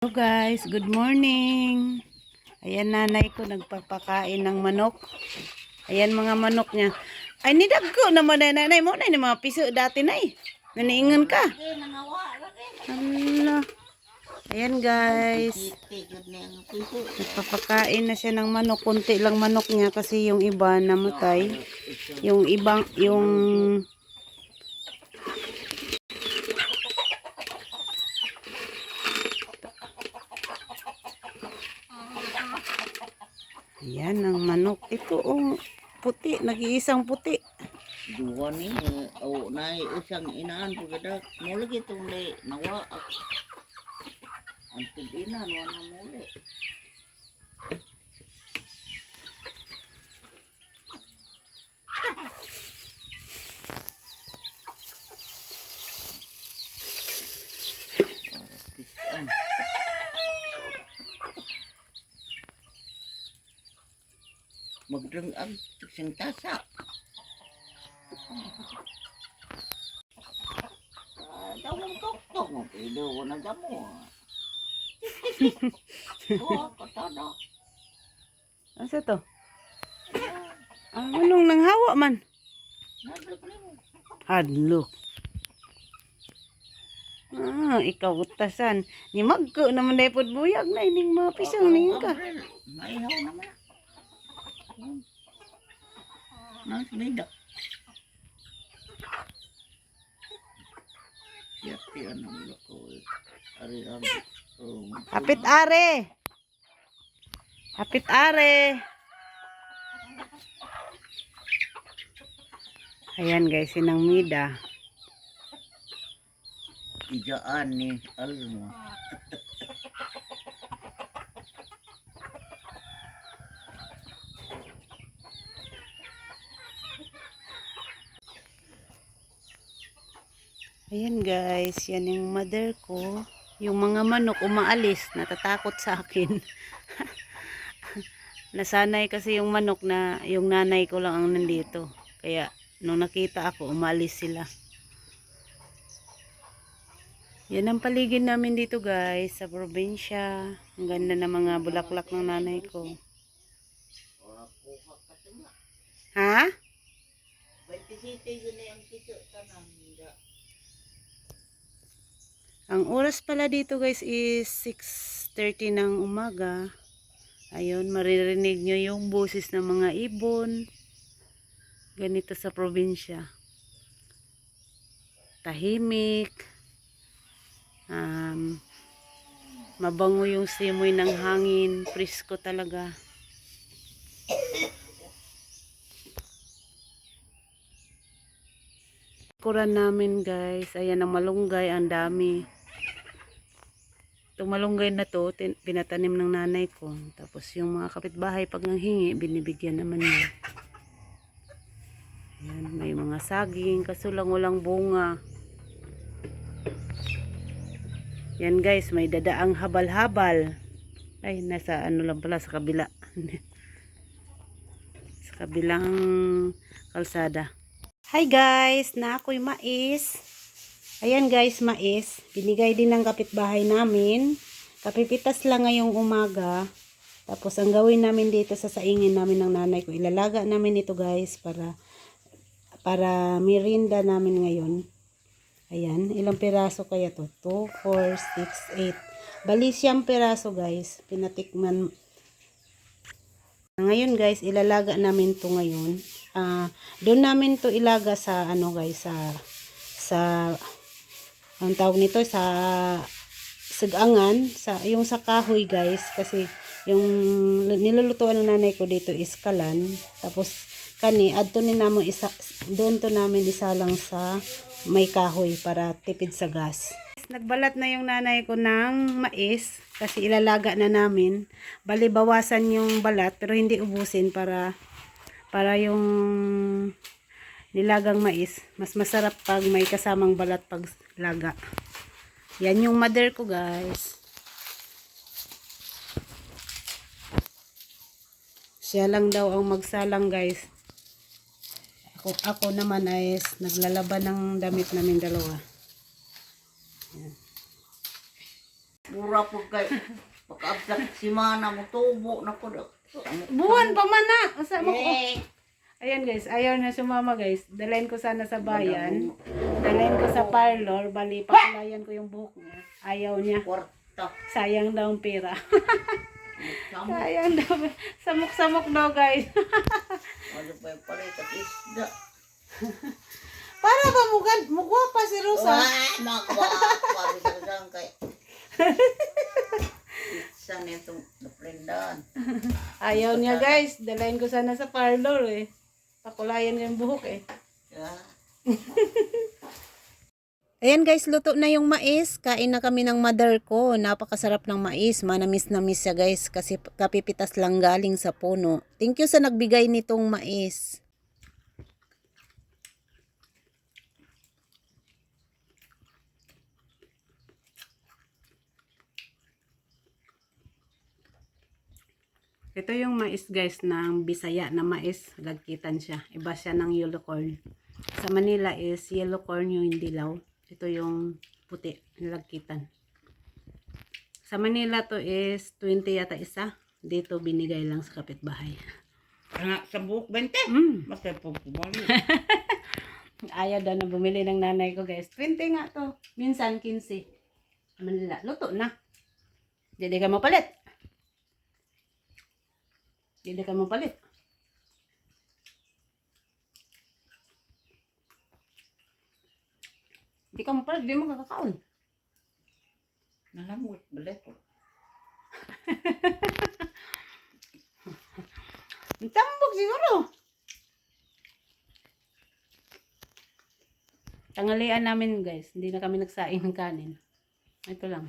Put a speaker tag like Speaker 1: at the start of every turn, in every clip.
Speaker 1: Hello guys, good morning. Ayan nanay ko nagpapakain ng manok. Ayan mga manok niya. Ay nidag ko naman na nanay mo na mga piso dati na eh. Naniingan ka. Hala. Ayan guys. Nagpapakain na siya ng manok. Kunti lang manok niya kasi yung iba namatay. Yung ibang, yung Yan ang manok. Ito oh, puti, nag-iisang puti.
Speaker 2: Dua ni oh na usang inaan pagada mo lagi tong le nawa ang tibinan wa na muli magdreng ang sing tasa Ah, Dawang tok-tok mo, pido ko na damo. Oo, katada.
Speaker 1: Asa to? Ah, anong nang hawa man?
Speaker 2: Nadagli mo.
Speaker 1: Hadlo. Ah, ikaw utasan. Ni magko naman na ipod buyag na ining mga pisang ning ka.
Speaker 2: Maihaw naman. Hmm. Nang sinida. Yati anong lako. Ari ang um,
Speaker 1: Hapit are. Hapit are. Ayan guys, sinang mida.
Speaker 2: ijaan ni Alma.
Speaker 1: Ayan guys, yan yung mother ko. Yung mga manok umaalis, natatakot sa akin. Nasanay kasi yung manok na yung nanay ko lang ang nandito. Kaya nung nakita ako, umalis sila. Yan ang paligid namin dito guys, sa probinsya. Ang ganda ng mga bulaklak ng nanay ko. Ha? Ang oras pala dito guys is 6.30 ng umaga. Ayun, maririnig nyo yung boses ng mga ibon. Ganito sa probinsya. Tahimik. Um, mabango yung simoy ng hangin. Presko talaga. Kuran namin guys. Ayan ang malunggay. Ang dami. Itong malunggay na to, pinatanim ng nanay ko. Tapos yung mga kapitbahay pag nanghingi, binibigyan naman niya. Ayan, may mga saging, kaso lang walang bunga. Yan guys, may dadaang habal-habal. Ay, nasa ano lang pala, sa kabila. sa kabilang kalsada. Hi guys, na ako'y mais. Ayan guys, mais. Binigay din ng kapitbahay namin. Kapipitas lang ngayong umaga. Tapos ang gawin namin dito sa saingin namin ng nanay ko, ilalaga namin ito guys para para merinda namin ngayon. Ayan, ilang piraso kaya to? 2, 4, 6, 8. Bali siyang piraso guys. Pinatikman. Ngayon guys, ilalaga namin to ngayon. Ah, doon namin to ilaga sa ano guys, sa sa ang tawag nito sa sagangan, sa yung sa kahoy guys kasi yung nilulutuan ng nanay ko dito is kalan. Tapos kani adto ni namo isa doon to namin isa lang sa may kahoy para tipid sa gas. Nagbalat na yung nanay ko ng mais kasi ilalaga na namin. Bali bawasan yung balat pero hindi ubusin para para yung nilagang mais mas masarap pag may kasamang balat pag laga. Yan yung mother ko guys. Siya lang daw ang magsalang guys. Ako, ako naman ay naglalaban ng damit namin dalawa. Yan.
Speaker 2: Mura po kay pagkaabsak si mana mo tubo na ko.
Speaker 1: Buwan pa man na. Asa mo ko? Ayan guys, ayaw na sumama guys. Dalayin ko sana sa bayan. Dalayin ko sa parlor. Bali, pakulayan ko yung buhok niya. Ayaw niya. Sayang daw ang pera. Sayang daw. Samok-samok daw guys.
Speaker 2: Ano pa yung palit at isda.
Speaker 1: Para ba mukha, mukha pa si Rosa?
Speaker 2: Wah, magwa. Sabi sa kasang kay. Isa nitong naprendan.
Speaker 1: Ayaw niya guys. Dalayin ko sana sa parlor eh. Pakulayan yung buhok eh.
Speaker 2: Yeah.
Speaker 1: Ayan guys, luto na yung mais. Kain na kami ng mother ko. Napakasarap ng mais. Manamis na miss siya guys kasi kapipitas lang galing sa puno. Thank you sa nagbigay nitong mais. Ito yung mais guys ng Bisaya na mais. Lagkitan siya. Iba siya ng yellow corn. Sa Manila is yellow corn yung dilaw. Ito yung puti, nilagkitan. Sa Manila to is 20 yata isa. Dito binigay lang sa kapitbahay.
Speaker 2: Nga, sa buhok 20.
Speaker 1: Mm.
Speaker 2: Masay po kumali.
Speaker 1: Ayaw daw na bumili ng nanay ko guys. 20 nga to. Minsan 15. Manila. Luto na. Hindi ka mapalit. Hindi ka mapalit. Hindi ka mapalit. Hindi mo kakakaon.
Speaker 2: Nalamot, balik ko.
Speaker 1: Tambok siguro. Tangalian namin guys. Hindi na kami nagsaing ng kanin. Ito lang.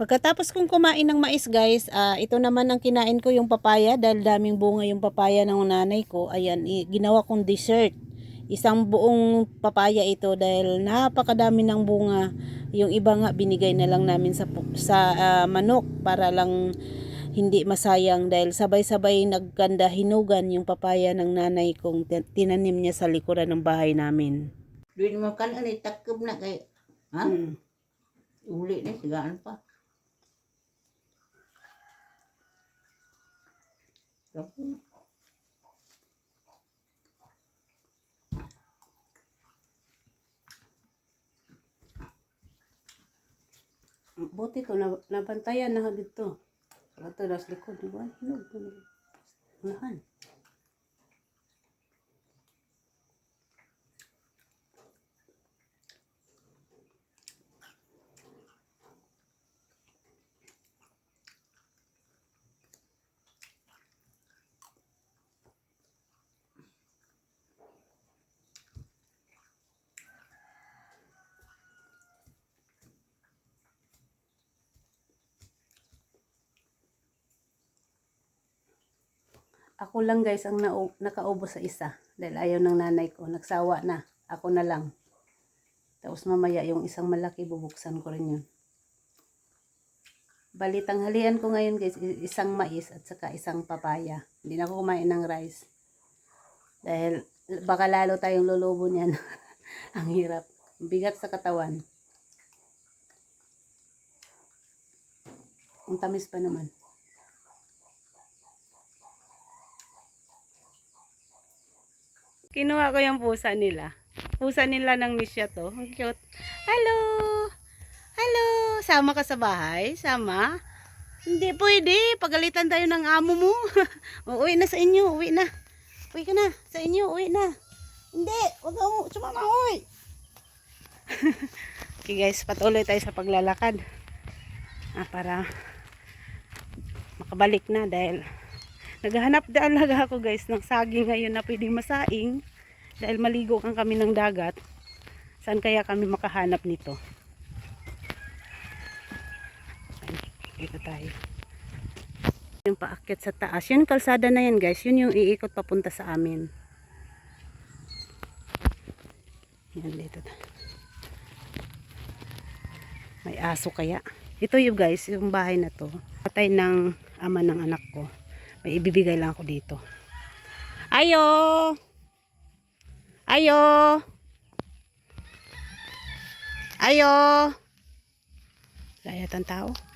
Speaker 1: Pagkatapos kong kumain ng mais guys, ah, ito naman ang kinain ko yung papaya dahil daming bunga yung papaya ng nanay ko. Ayan, ginawa kong dessert. Isang buong papaya ito dahil napakadami ng bunga. Yung iba nga binigay na lang namin sa sa ah, manok para lang hindi masayang dahil sabay-sabay nagganda hinugan yung papaya ng nanay kong tin- tinanim niya sa likuran ng bahay namin.
Speaker 2: Doon mo kan ani takub na kay. Ha?
Speaker 1: Mm.
Speaker 2: Uli na sigaan pa. Tapos,
Speaker 1: Buti ko na nabantayan na dito. Ito nas likod, di ba? Hinog Ako lang guys ang nau- nakaubo sa isa. Dahil ayaw ng nanay ko. Nagsawa na. Ako na lang. Tapos mamaya yung isang malaki bubuksan ko rin yun. Balitang halian ko ngayon guys, isang mais at saka isang papaya. Hindi na ako kumain ng rice. Dahil baka lalo tayong lulubo niyan. Ang hirap. Bigat sa katawan. Ang tamis pa naman. Kinuha ko yung pusa nila. Pusa nila ng misya to. Ang cute. Hello! Hello! Sama ka sa bahay? Sama? Hindi pwede. Pagalitan tayo ng amo mo. Uuwi na sa inyo. Uwi na. Uwi ka na. Sa inyo. Uwi na. Hindi. Huwag ka sumama. Uwi. okay guys. Patuloy tayo sa paglalakad. Ah, para makabalik na dahil Naghahanap talaga ako guys ng saging ngayon na pwedeng masaing dahil maligo kang kami ng dagat. Saan kaya kami makahanap nito? Dito tayo. Yung paakyat sa taas. Yun kalsada na yan guys. Yun yung iikot papunta sa amin. Yan dito. May aso kaya. Ito yung guys, yung bahay na to. Patay ng ama ng anak ko. May ibibigay lang ako dito. Ayo! Ayo! Ayo! Layat ang tao.